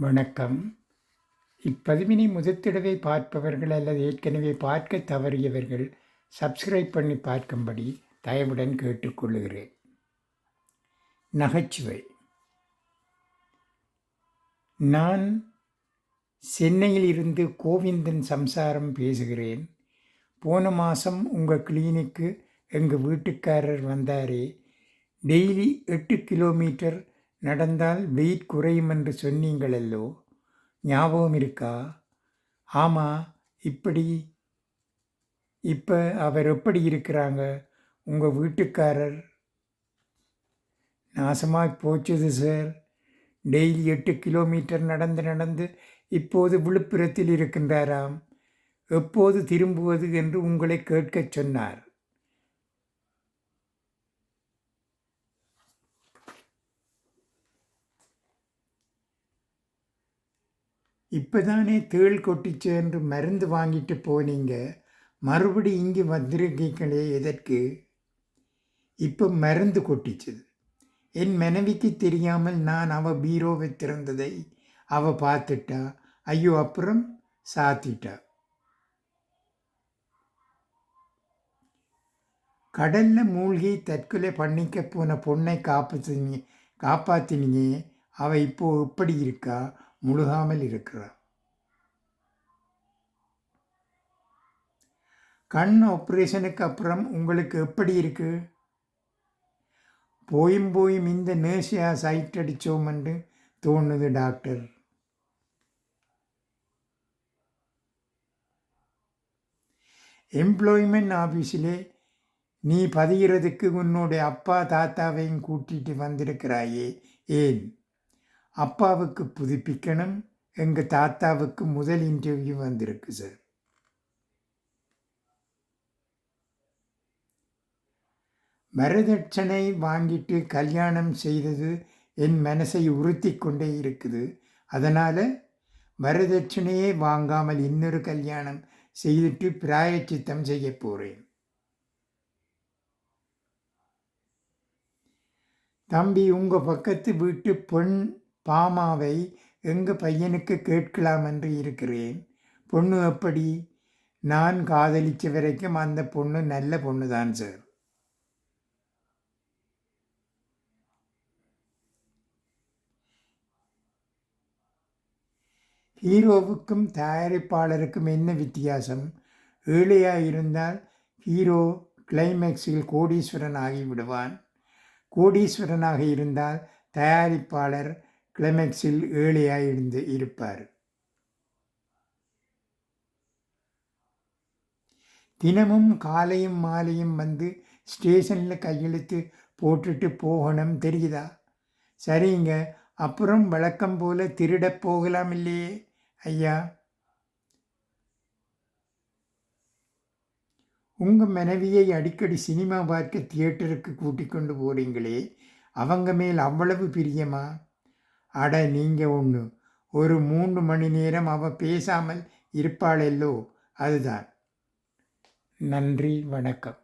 வணக்கம். இப்பதிவினை முதத்திடவே பார்ப்பவர்கள் அல்லது ஏற்கனவே பார்க்க தவறியவர்கள் சப்ஸ்கிரைப் பண்ணி பார்க்கும்படி தயவுடன் கேட்டுக்கொள்கிறேன் நகைச்சுவை. நான் சென்னையில் இருந்து கோவிந்தன் சம்சாரம் பேசுகிறேன். போன மாதம் உங்கள் கிளினிக்கு எங்கள் வீட்டுக்காரர் வந்தாரே. டெய்லி எட்டு கிலோமீட்டர் நடந்தால் வெயிட் குறையும் என்று சொன்னீங்களல்லோ? ஞாபகம் இருக்கா? ஆமாம் இப்படி. இப்போ அவர் எப்படி இருக்கிறாங்க? உங்கள் வீட்டுக்காரர்? நாசமாக போச்சுது சார். டெய்லி எட்டு கிலோமீட்டர் நடந்து நடந்து இப்போது விழுப்புரத்தில் இருக்கின்றாராம். எப்போது திரும்புவது என்று உங்களை கேட்கச் சொன்னார். இப்போதானே தேள் கொட்டிச்சு என்று மருந்து வாங்கிட்டு போனீங்க. மறுபடி இங்கே வந்திருக்கீங்களே எதற்கு? இப்போ மருந்து கொட்டிச்சது. என் மனைவிக்கு தெரியாமல் நான் அவ பீரோவை திறந்ததை அவ பார்த்துட்டா. ஐயோ அப்புறம்? சாத்திட்டா. கடலில் மூழ்கி தற்கொலை பண்ணிக்க போன பொண்ணை காப்பாத்தினி காப்பாற்றினீங்க அவள் இப்போது எப்படி இருக்கா? முழுகாமல் இருக்கிறார். கண் ஆப்ரேஷனுக்கு அப்புறம் உங்களுக்கு எப்படி இருக்கு? போயும் போயும் இந்த நேசியா சைட் அடித்தோம் என்று தோணுது டாக்டர். எம்ப்ளாய்மெண்ட் ஆஃபீஸிலே நீ பதிகிறதுக்கு உன்னுடைய அப்பா தாத்தாவையும் கூட்டிட்டு வந்திருக்கிறாயே ஏன்? அப்பாவுக்கு புதுப்பிக்கணும். எங்கள் தாத்தாவுக்கு முதல் இன்டர்வியூ வந்திருக்கு சார் வரதட்சணை வாங்கிட்டு கல்யாணம் செய்தது என் மனசை உறுத்தி கொண்டே இருக்குது. அதனால் வரதட்சணையே வாங்காமல் இன்னொரு கல்யாணம் செய்துட்டு பிராயச்சித்தம் செய்ய போகிறேன் தம்பி உங்கள் பக்கத்து வீட்டு பெண் பாமாவை எங்கள் பையனுக்கு கேட்கலாம் என்று இருக்கிறேன். பொண்ணு எப்படி? நான் காதலிச்ச வரைக்கும் அந்த பொண்ணு நல்ல பொண்ணு தான் சார் ஹீரோவுக்கும் தயாரிப்பாளருக்கும் என்ன வித்தியாசம்? ஏழையாக இருந்தால் ஹீரோ கிளைமேக்ஸில் கோடீஸ்வரன் ஆகிவிடுவான். கோடீஸ்வரனாக இருந்தால் தயாரிப்பாளர் கிளைமேக்ஸில் ஏழையாக இருந்து இருப்பார். தினமும் காலையும் மாலையும் வந்து ஸ்டேஷனில் கையெழுத்து போட்டுட்டு போகணும் தெரியுதா? சரிங்க அப்புறம் வழக்கம் போல திருடப் போகலாம் இல்லையே? ஐயா. உங்கள் மனைவியை அடிக்கடி சினிமா பார்க்க தியேட்டருக்கு கூட்டிக் கொண்டு போகிறீங்களே அவங்க மேல் அவ்வளவு பிரியமா? அட நீங்கள் ஒன்று ஒரு மூன்று மணி நேரம் அவள் பேசாமல் இருப்பாளெல்லோ? அதுதான். நன்றி வணக்கம்.